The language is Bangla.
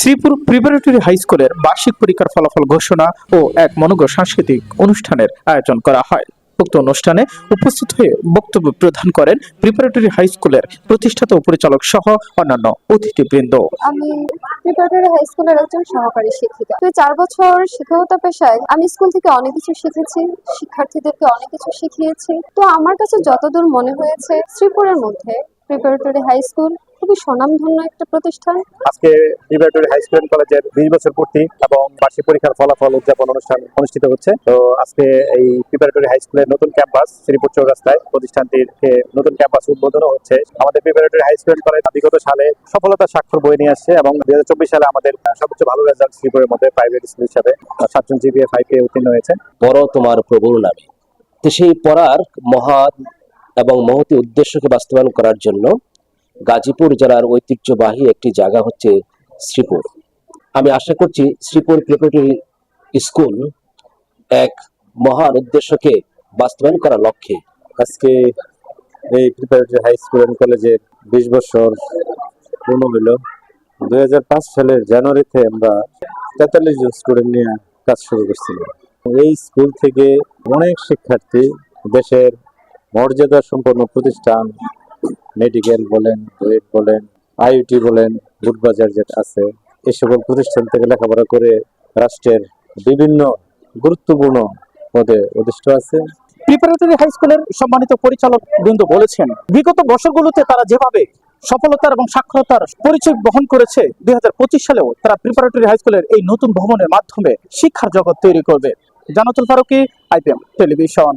শ্রীপুর প্রিপারেটরি হাই স্কুলের বার্ষিক পরীক্ষার ফলাফল ঘোষণা ও এক মনোজ্ঞ সাংস্কৃতিক অনুষ্ঠানের আয়োজন করা হয়। উক্ত অনুষ্ঠানে উপস্থিত হয়ে বক্তব্য প্রদান করেন প্রিপারেটরি হাই স্কুলের প্রতিষ্ঠাতা ও পরিচালক সহ অন্যান্য অতিথিবৃন্দ। আমি প্রিপারেটরি হাই স্কুলের একজন সহকারী শিক্ষিকা। তো চার বছর শিক্ষকতা পেশায়, আমি স্কুল থেকে অনেক কিছু শিখেছি, শিক্ষার্থীদেরকে অনেক কিছু শিখিয়েছি। তো আমার কাছে যতদূর মনে হয়েছে শ্রীপুরের মধ্যে প্রিপারেটরি হাই স্কুল খুবই স্বনামধন্য একটা প্রতিষ্ঠান। আজকে প্রিপারেটরি হাই স্কুল কলেজের বিশ বছর পূর্তি এবং বার্ষিক পরীক্ষার ফলাফল উদযাপন অনুষ্ঠান অনুষ্ঠিত হচ্ছে। তো আজকে এই প্রিপারেটরি হাই স্কুলের নতুন ক্যাম্পাস শ্রীপুর চৌরাস্তায় প্রতিষ্ঠানটির নতুন ক্যাম্পাস উদ্বোধন হচ্ছে। আমাদের প্রিপারেটরি হাই স্কুল কলেজ বিগত সালে সফলতা স্বাক্ষর বয়ে নিয়ে আসছে এবং দুই হাজার চব্বিশ সালে আমাদের সবচেয়ে ভালো রেজাল্ট শ্রীপুরের মধ্যে প্রাইভেট স্কুল হিসাবে সাতজন জিপিএ ফাইভ এ উত্তীর্ণ হয়েছে। বড় তোমার প্রভুর নামে। তো সেই পড়ার মহান এবং মহতি উদ্দেশ্যকে বাস্তবায়ন করার জন্য গাজীপুর জেলার ঐতিহ্যবাহী একটি জায়গা হচ্ছে শ্রীপুর। আমি আশা করছি শ্রীপুর প্রিপারেটরি স্কুল এক মহান উদ্দেশ্যকে বাস্তবায়ন করার লক্ষ্যে। আজকে এই প্রিপারেটরি হাই স্কুল অ্যান্ড কলেজের বিশ বছর পূর্ণ হইল দুই সালের জানুয়ারিতে আমরা তেতাল্লিশ জন স্টুডেন্ট নিয়ে কাজ শুরু করছিলাম। এই স্কুল থেকে অনেক শিক্ষার্থী দেশের মর্যাদা সম্পন্ন প্রতিষ্ঠান মেডিকেল বলেন, বুয়েট বলেন আইউটি বলেন বুটবাজার যেটা আছে এই সকল প্রতিষ্ঠান থেকে লেখাপড়া করে রাষ্ট্রের বিভিন্ন গুরুত্বপূর্ণ পদে অধিষ্ঠ আছে। প্রিপারেটরি হাই স্কুলের সম্মানিত পরিচালক বৃন্দ বলেছেন, বিগত বছরগুলোতে তারা যেভাবে সফলতার এবং সাক্ষরতার পরিচয় বহন করেছে, দুই হাজার পঁচিশ সালেও তারা প্রিপারেটরি হাই স্কুলের এই নতুন ভবনের মাধ্যমে শিক্ষার জগৎ তৈরি করবে। Janatul Faruki, IPM television.